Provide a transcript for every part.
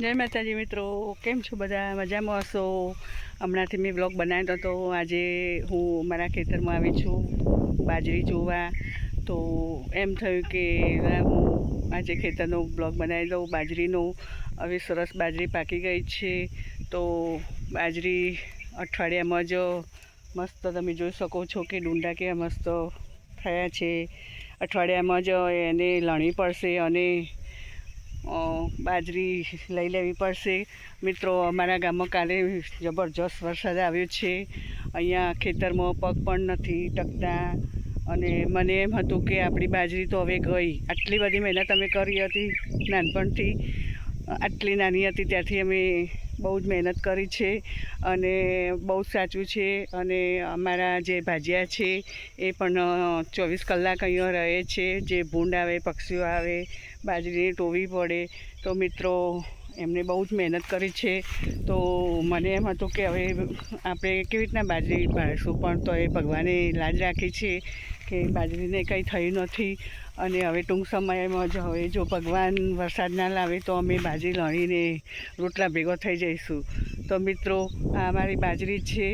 જય માતાજી મિત્રો, કેમ છો બધા? મજામાં હશો? હમણાંથી મેં બ્લોગ બનાવ્યો હતો આજે હું મારા ખેતરમાં આવી છું, બાજરી જોવા. તો એમ થયું કે હું આજે ખેતરનો બ્લોગ બનાવી દઉં, બાજરીનો. હવે સરસ બાજરી પાકી ગઈ છે. તો બાજરી અઠવાડિયામાં જ મસ્ત તમે જોઈ શકો છો કે ડુંડા કે મસ્ત થયા છે. અઠવાડિયામાં જ એને લણવી પડશે અને બાજરી લઈ લેવી પડશે. મિત્રો, અમારા ગામમાં કાલે જબરજસ્ત વરસાદ આવ્યો છે. અહીંયા ખેતરમાં પગ પણ નથી ટકતા. અને મને એમ હતું કે આપણી બાજરી તો હવે ગઈ. આટલી બધી મહેનત અમે કરી હતી નાનપણથી. આટલી નાની હતી, ત્યાંથી અમે બહુ જ મહેનત કરી છે અને બહુ જ સાચું છે અને અમારા જે ભાજિયા છે એ પણ ચોવીસ કલાક અહીંયા રહે છે. જે ભૂંડ આવે, પક્ષીઓ આવે, બાજરીની ટોવી પડે, તો મિત્રો, એમને બહુ જ મહેનત કરી છે. તો મને એમ હતું કે હવે આપણે કેવી રીતના બાજરી પાડીશું પણ તો એ ભગવાને લાજ રાખી છે કે બાજરીને કંઈ થયું નથી અને હવે ટૂંક સમયમાં જ હવે જો ભગવાન વરસાદ ના લાવે તો અમે બાજરી લણીને રોટલા ભેગો થઈ જઈશું. તો મિત્રો, આ અમારી બાજરી છે.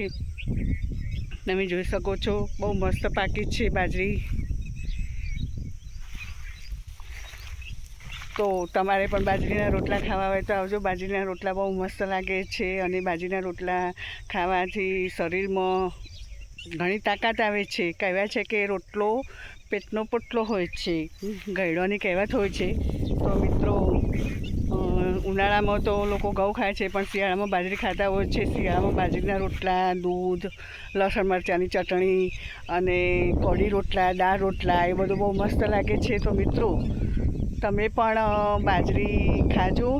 તમે જોઈ શકો છો, બહુ મસ્ત પાકી છે બાજરી. તો તમારે પણ બાજરીના રોટલા ખાવા હોય તો આવજો. બાજરીના રોટલા બહુ મસ્ત લાગે છે અને બાજરીના રોટલા ખાવાથી શરીરમાં ઘણી તાકાત આવે છે. કહેવાય છે કે રોટલો પેટનો પોટલો હોય છે. ગયડોની કહેવત હોય છે. તો મિત્રો ઉનાળામાં તો લોકો ઘઉં ખાય છે, પણ શિયાળામાં બાજરી ખાતા હોય છે. શિયાળામાં બાજરીના રોટલા, દૂધ, લસણ મરચાંની ચટણી અને કોળી રોટલા, દાળ રોટલા એ બધું બહુ મસ્ત લાગે છે. તો મિત્રો, તમે પણ બાજરી ખાજો.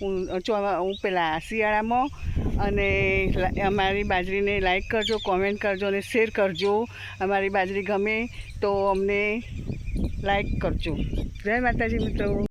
હું પેલા શિયાળામાં અને અમારી બાજરીને લાઈક કરજો કોમેન્ટ કરજો અને શેર કરજો. અમારી બાજરી ગમે તો અમને લાઈક કરજો. જય માતાજી મિત્રો.